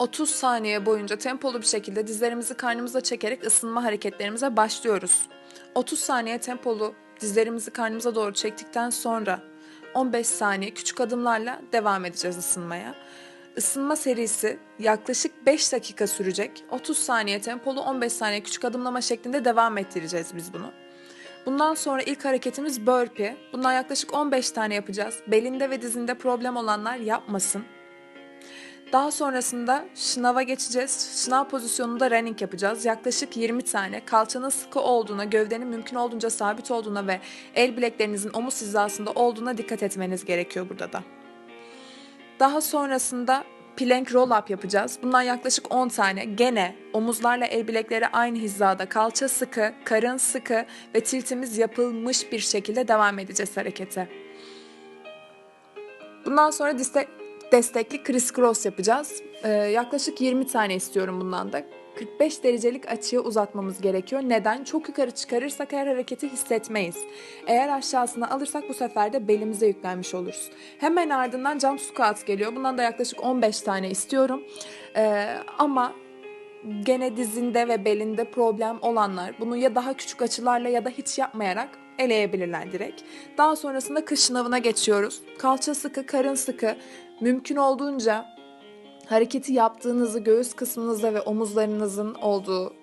30 saniye boyunca tempolu bir şekilde dizlerimizi karnımıza çekerek ısınma hareketlerimize başlıyoruz. 30 saniye tempolu dizlerimizi karnımıza doğru çektikten sonra 15 saniye küçük adımlarla devam edeceğiz ısınmaya. Isınma serisi yaklaşık 5 dakika sürecek. 30 saniye tempolu 15 saniye küçük adımlama şeklinde devam ettireceğiz biz bunu. Bundan sonra ilk hareketimiz burpee. Bundan yaklaşık 15 tane yapacağız. Belinde ve dizinde problem olanlar yapmasın. Daha sonrasında şınava geçeceğiz. Şınav pozisyonunda running yapacağız. Yaklaşık 20 tane. Kalçanın sıkı olduğuna, gövdenin mümkün olduğunca sabit olduğuna ve el bileklerinizin omuz hizasında olduğuna dikkat etmeniz gerekiyor burada da. Daha sonrasında plank roll up yapacağız. Bundan yaklaşık 10 tane. Gene omuzlarla el bilekleri aynı hizada, kalça sıkı, karın sıkı ve tiltimiz yapılmış bir şekilde devam edeceğiz harekete. Bundan sonra diste- destekli criss cross yapacağız. Ee, yaklaşık 20 tane istiyorum bundan da. 45 derecelik açıya uzatmamız gerekiyor. Neden? Çok yukarı çıkarırsak her hareketi hissetmeyiz. Eğer aşağısına alırsak bu sefer de belimize yüklenmiş oluruz. Hemen ardından jump squat geliyor. Bundan da yaklaşık 15 tane istiyorum. Ee, ama gene dizinde ve belinde problem olanlar bunu ya daha küçük açılarla ya da hiç yapmayarak eleyebilirler direkt. Daha sonrasında kış sınavına geçiyoruz. Kalça sıkı, karın sıkı. Mümkün olduğunca hareketi yaptığınızı göğüs kısmınızda ve omuzlarınızın olduğu